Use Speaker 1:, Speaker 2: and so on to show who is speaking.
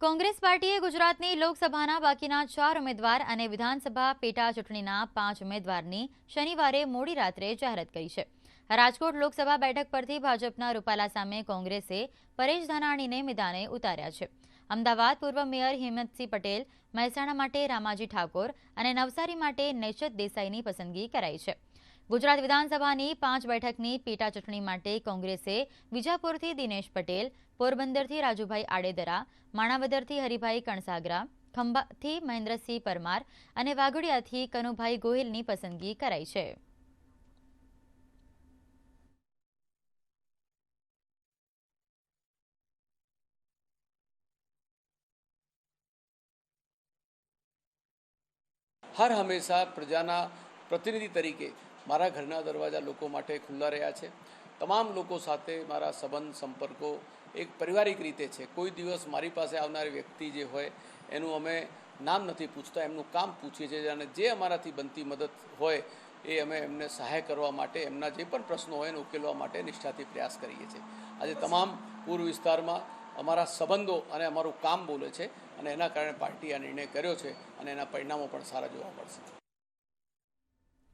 Speaker 1: કોંગ્રેસ પાર્ટીએ ગુજરાતની લોકસભાના બાકીના ચાર ઉમેદવાર અને વિધાનસભા પેટા ચૂંટણીના પાંચ ઉમેદવારની શનિવારે મોડી રાત્રે જાહેરાત કરી છે. રાજકોટ લોકસભા બેઠક પરથી ભાજપના રૂપાલા સામે કોંગ્રેસે પરેશ ધાનાણીને મેદાને ઉતાર્યા છે. અમદાવાદ પૂર્વ મેયર હિંમતસિંહ પટેલ, મહેસાણા માટે રામાજી ઠાકોર અને નવસારી માટે નૈશત દેસાઈની પસંદગી કરાઈ છે. ગુજરાત વિધાનસભાની પાંચ બેઠકની પેટા ચૂંટણી માટે કોંગ્રેસે વિજાપુરથી દિનેશ પટેલ, પોરબંદરથી રાજુભાઈ આડેદરા, માણાવદરથી હરિભાઈ કણસાગરા, ખંભાથી મહેન્દ્રસિંહ પરમાર અને વાઘોડિયાથી કનુભાઈ ગોહિલની પસંદગી કરાઈ છે.
Speaker 2: હર હંમેશા પ્રજાના પ્રતિનિધિ તરીકે મારા ઘરના દરવાજા લોકો માટે ખુલ્લા રહ્યા છે. તમામ લોકો સાથે મારા સંબંધ, સંપર્કો એક પારિવારિક રીતે છે. કોઈ દિવસ મારી પાસે આવનારી વ્યક્તિ જે હોય, એનું અમે નામ નથી પૂછતા. એમનું કામ પૂછીએ છીએ અને જે અમારાથી બનતી મદદ હોય, એ અમે એમને સહાય કરવા માટે, એમના જે પણ પ્રશ્નો હોય એને ઉકેલવા માટે નિષ્ઠાથી પ્રયાસ કરીએ છીએ. આજે તમામ પૂર્વ વિસ્તારમાં અમારા સંબંધો અને અમારું કામ બોલે છે અને એના કારણે પાર્ટીએ આ નિર્ણય કર્યો છે અને એના પરિણામો પણ સારા જોવા મળશે.